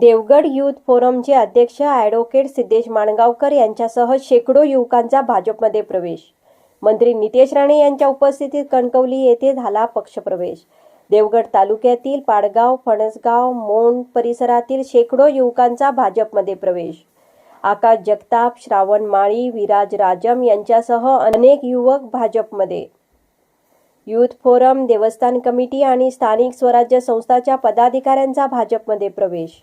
Devgad youth फोरमचे अध्यक्ष advocate Siddhesh Mangaonkar यांच्यासह शेकडो युवकांचा भाजपमध्ये प्रवेश. मंत्री नितेश राणे यांच्या उपस्थितीत कणकवली येथे झाला पक्षप्रवेश. देवगड तालुक्यातील पाडगाव फणसगाव मोंड परिसरातील शेकडो युवकांचा भाजपमध्ये प्रवेश. आकाश जगताप श्रावण माळी विराज राजम यांच्यासह अनेक युवक भाजपमध्ये. युथ फोरम देवस्थान कमिटी आणि स्थानिक स्वराज्य संस्थाच्या पदाधिकाऱ्यांचा भाजपमध्ये प्रवेश.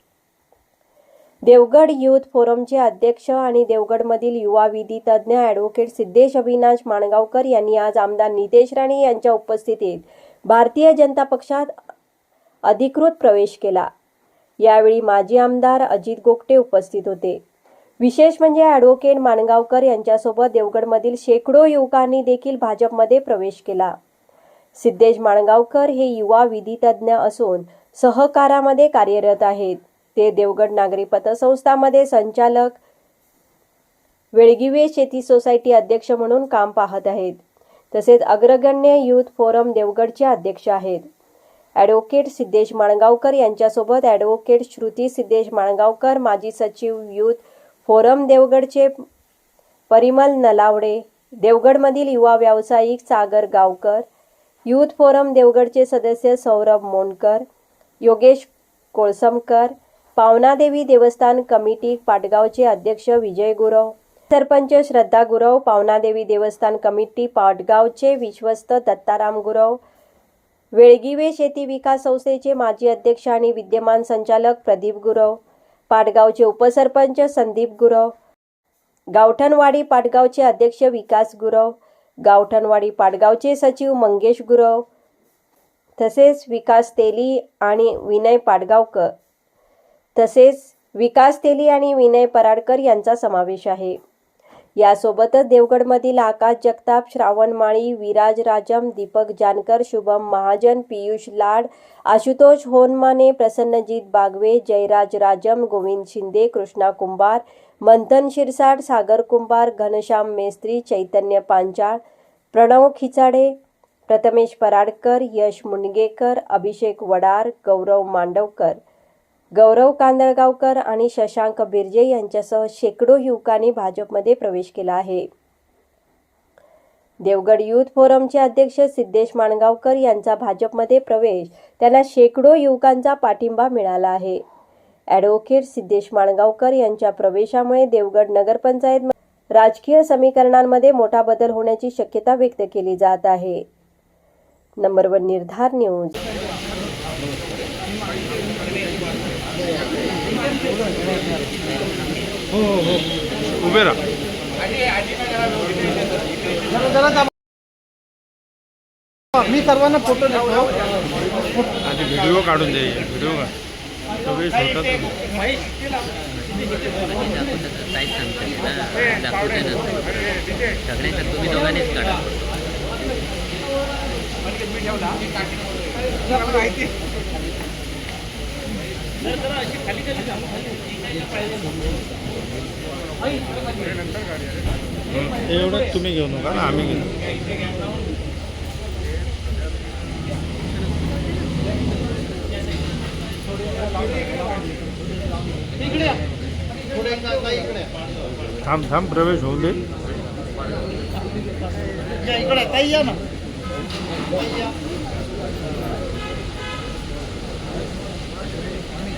देवगड युथ फोरमचे अध्यक्ष आणि देवगडमधील युवा विधी तज्ज्ञ ॲडव्होकेट सिद्धेश अविनाश माणगावकर यांनी आज आमदार नितेश राणे यांच्या उपस्थितीत भारतीय जनता पक्षात अधिकृत प्रवेश केला. यावेळी माजी आमदार अजित गोगटे उपस्थित होते. विशेष म्हणजे ॲडव्होकेट माणगावकर यांच्यासोबत देवगडमधील शेकडो युवकांनी देखील भाजपमध्ये प्रवेश केला. सिद्धेश माणगावकर हे युवा विधितज्ञ असून सहकारामध्ये कार्यरत आहेत. ते देवगड नागरी पतसंस्थामध्ये संचालक वेळगिवे शेती सोसायटी अध्यक्ष म्हणून काम पाहत आहेत. तसेच अग्रगण्य यूथ फोरम देवगडचे अध्यक्ष आहेत. ॲडव्होकेट सिद्धेश माणगावकर यांच्यासोबत ॲडव्होकेट श्रुती सिद्धेश माणगावकर माजी सचिव यूथ फोरम देवगडचे परिमल नलावडे देवगडमधील युवा व्यावसायिक सागर गावकर यूथ फोरम देवगडचे सदस्य सौरभ मोंडकर योगेश कोळसमकर पावनादेवी देवस्थान कमिटी पाटगावचे अध्यक्ष विजय गुरव सरपंच श्रद्धा गुरव पावनादेवी देवस्थान कमिटी पाटगावचे विश्वस्त दत्ताराम गुरव वेळगिवे शेती विकास संस्थेचे माजी अध्यक्ष आणि विद्यमान संचालक प्रदीप गुरव पाटगावचे उपसरपंच संदीप गुरव गावठणवाडी पाटगावचे अध्यक्ष विकास गुरव गावठणवाडी पाटगावचे सचिव मंगेश गुरव तसेच विकास तेली आणि विनय पाटगावकर. तसेच विकास तेली आणि विनय पराडकर यांचा समावेश आहे. यासोबतच देवगडमधील आकाश जगताप श्रावण माळी विराज राजम दीपक जानकर शुभम महाजन पियुष लाड आशुतोष होनमाने प्रसन्नजीत बागवे जयराज राजम गोविंद शिंदे कृष्णा कुंभार मंथन शिरसाट सागर कुंभार घनश्याम मेस्त्री चैतन्य पांचाळ प्रणव खिचाडे प्रथमेश पराडकर यश मुंडगेकर अभिषेक वडार गौरव मांडवकर गौरव कांदळगावकर आणि शशांक बिर्जे यांच्यासह शेकडो युवकांनी भाजपमध्ये प्रवेश केला आहे. देवगड युथ फोरमचे अध्यक्ष सिद्धेश माणगावकर यांचा भाजपमध्ये प्रवेश त्यांना शेकडो युवकांचा पाठिंबा मिळाला आहे. ॲडव्होकेट सिद्धेश माणगावकर यांच्या प्रवेशामुळे देवगड नगरपंचायत राजकीय समीकरणांमध्ये मोठा बदल होण्याची शक्यता व्यक्त केली जात आहे. Number one Nirdhar news. हो हो. हो उभे राहा. मी सर्वांना फोटो देतो. आधी व्हिडिओ काढून दे व्हिडिओ तुम्ही दोघांनीच काढा एवढंच तुम्ही घेऊ नका ना आम्ही घेऊ थांब थांब प्रवेश होऊ दे. इकडे ताई या ना ताई या.